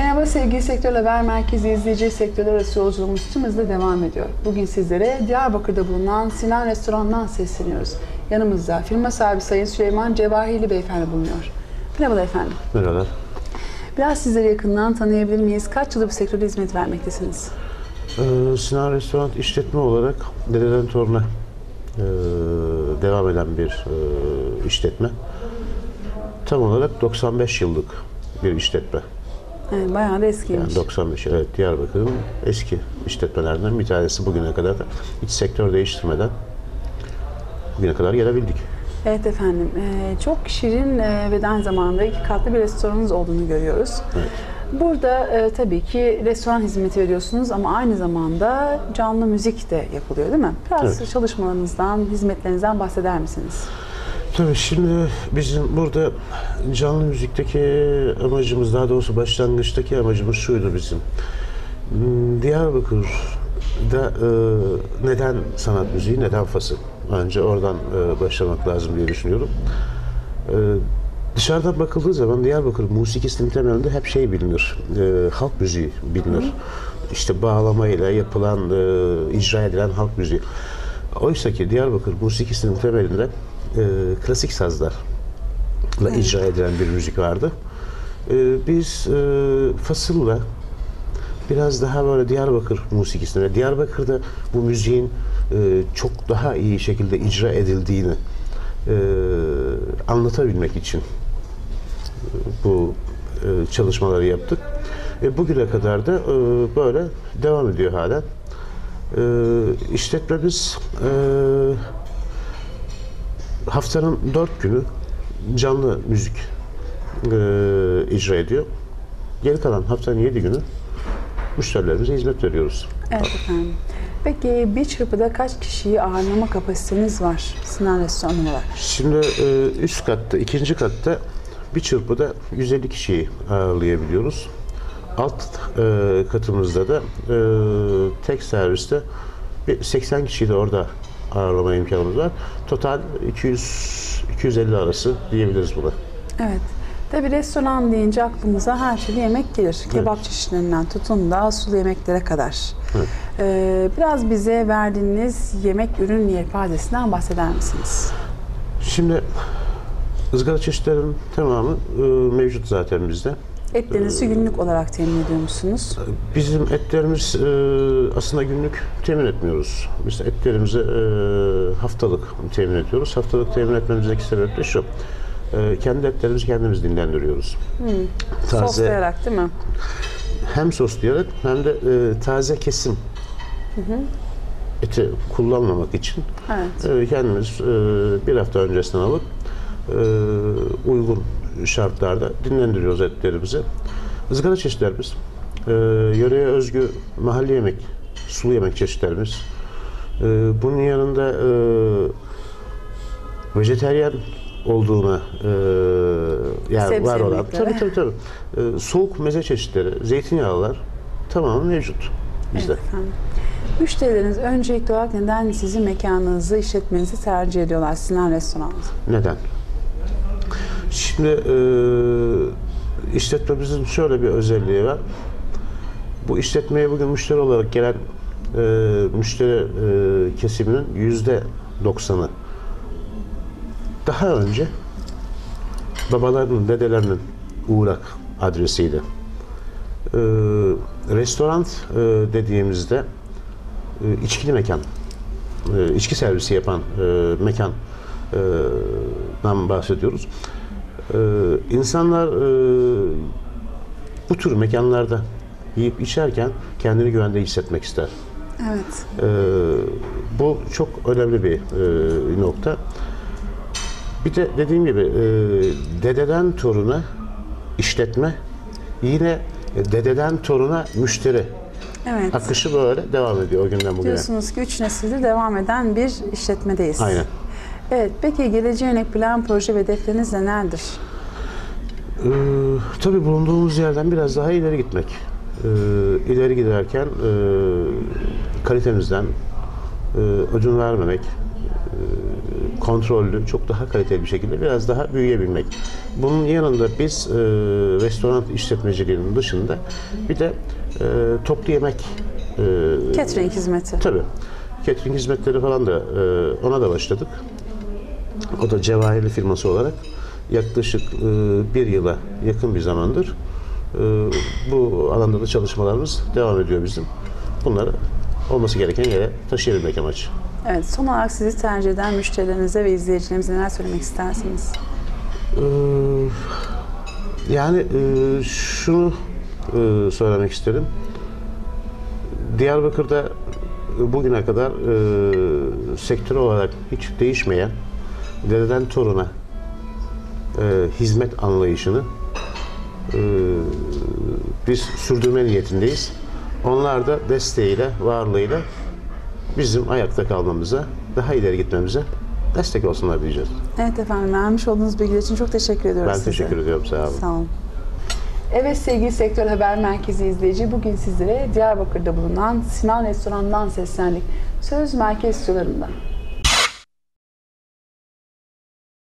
Merhaba sevgili Sektör Haber Merkezi izleyici sektörler arası yolculuğumuz tüm hızla devam ediyor. Bugün sizlere Diyarbakır'da bulunan Sinan Restoran'dan sesleniyoruz. Yanımızda firma sahibi Sayın Süleyman Cevahirli Beyefendi bulunuyor. Merhabalar efendim. Merhabalar. Biraz sizleri yakından tanıyabilir miyiz? Kaç yıldır bu sektörde hizmet vermektesiniz? Ee, Sinan Restoran işletme olarak dededen toruna e, devam eden bir e, işletme. Tam olarak 95 yıllık bir işletme. Yani bayağı da eskiymiş. Yani 95 evet Diyarbakır'ın eski işletmelerinden bir tanesi bugüne kadar hiç sektör değiştirmeden bugüne kadar gelebildik. Evet efendim. Ee, çok şirin e, ve aynı zamanda iki katlı bir restoranınız olduğunu görüyoruz. Evet. Burada e, tabii ki restoran hizmeti veriyorsunuz ama aynı zamanda canlı müzik de yapılıyor değil mi? Biraz Evet. çalışmalarınızdan, hizmetlerinizden bahseder misiniz? Tabii şimdi bizim burada canlı müzikteki amacımız, daha doğrusu başlangıçtaki amacımız şuydu bizim. Hmm, Diyarbakır'da e, neden sanat müziği, neden fasıl? Önce oradan e, başlamak lazım diye düşünüyorum. E, dışarıdan bakıldığı zaman Diyarbakır musikisinin temelinde hep şey bilinir, e, halk müziği bilinir. İşte bağlamayla yapılan, e, icra edilen halk müziği. Oysa ki Diyarbakır musikisinin temelinde e, klasik sazlarla icra edilen bir müzik vardı. E, biz e, fasılla biraz daha böyle Diyarbakır musikisine, Diyarbakır'da bu müziğin e, çok daha iyi şekilde icra edildiğini e, anlatabilmek için e, bu e, çalışmaları yaptık. E, bugüne kadar da e, böyle devam ediyor halen. E, işletmemiz e, haftanın dört günü canlı müzik e, icra ediyor. Geri kalan haftanın yedi günü müşterilerimize hizmet veriyoruz. Evet efendim. Peki bir çırpıda kaç kişiyi ağırlama kapasiteniz var Sinan Restoran olarak? Şimdi e, üst katta, ikinci katta bir çırpıda 150 kişiyi ağırlayabiliyoruz. Alt e, katımızda da e, tek serviste bir 80 kişiyi de orada ağırlama imkanımız var. Total 200 250 arası diyebiliriz buna. Evet. Tabii restoran deyince aklımıza her türlü yemek gelir. Kebap çeşitlerinden tutun da sulu yemeklere kadar. Evet. Ee, biraz bize verdiğiniz yemek ürün yelpazesinden bahseder misiniz? Şimdi ızgara çeşitlerinin tamamı e, mevcut zaten bizde. Etlerinizi günlük olarak temin ediyor musunuz? Bizim etlerimiz e, aslında günlük temin etmiyoruz. Biz etlerimizi e, haftalık temin ediyoruz. Haftalık temin etmemizdeki sebep de şu. E, kendi etlerimizi kendimiz dinlendiriyoruz. Taze Soslayarak değil mi? hem soslayarak hem de taze kesim eti kullanmamak için Evet. kendimiz bir hafta öncesinden alıp uygun şartlarda dinlendiriyoruz etlerimizi. Izgara çeşitlerimiz, e, yöreye özgü mahalle yemek, sulu yemek çeşitlerimiz. E, bunun yanında e, vejeteryan olduğuna e, yani Sebze var olan tabii tabii tabii E, soğuk meze çeşitleri, zeytinyağlılar tamamen mevcut bizde. Evet efendim. Müşterileriniz öncelikli olarak neden sizin mekanınızı, işletmenizi tercih ediyorlar Sinan Restoran? Neden? Şimdi e, işletmemizin şöyle bir özelliği var. Bu işletmeye bugün müşteri olarak gelen e, müşteri e, kesiminin yüzde doksanı daha önce babalarının, dedelerinin uğrak adresiydi. E, restoran e, dediğimizde e, içkili mekan, e, içki servisi yapan e, mekan e, dan bahsediyoruz. E, insanlar e, bu tür mekanlarda yiyip içerken kendini güvende hissetmek ister. Evet. E, bu çok önemli bir e, nokta. Bir de dediğim gibi e, dededen toruna işletme yine dededen toruna müşteri Evet. akışı böyle devam ediyor o günden bugüne. Diyorsunuz ki 3 nesildir devam eden bir işletmedeyiz. Aynen. Evet. Peki geleceğe yönelik plan, proje ve hedefleriniz nelerdir? Ee, tabii bulunduğumuz yerden biraz daha ileri gitmek. Ee, ileri giderken e, kalitemizden e, ödün vermemek, e, kontrollü, çok daha kaliteli bir şekilde biraz daha büyüyebilmek. Bunun yanında biz e, restoran işletmeciliğinin dışında bir de e, toplu yemek e, Catering hizmeti. Tabii. Catering hizmetleri falan da e, ona da başladık. O da Cevahirli firması olarak yaklaşık e, bir yıla yakın bir zamandır e, bu alanda da çalışmalarımız devam ediyor bizim. Bunları olması gereken yere taşıyabilmek amacı. Evet, son olarak sizi tercih eden müşterilerinize ve izleyicilerimize neler söylemek istersiniz? Ee, yani e, şunu e, söylemek isterim. Diyarbakır'da bugüne kadar e, sektör olarak hiç değişmeyen dededen toruna e, hizmet anlayışını e, biz sürdürme niyetindeyiz. Onlar da desteğiyle, varlığıyla bizim ayakta kalmamıza, daha ileri gitmemize destek olsunlar diyeceğiz. Evet efendim, vermiş olduğunuz bilgiler için çok teşekkür ediyoruz Ben size. teşekkür ediyorum. Sağ olun. Sağ olun. Evet sevgili Sektör Haber Merkezi izleyici, bugün sizlere Diyarbakır'da bulunan Sinan Restoran'dan seslendik. Söz merkez stüdyolarında.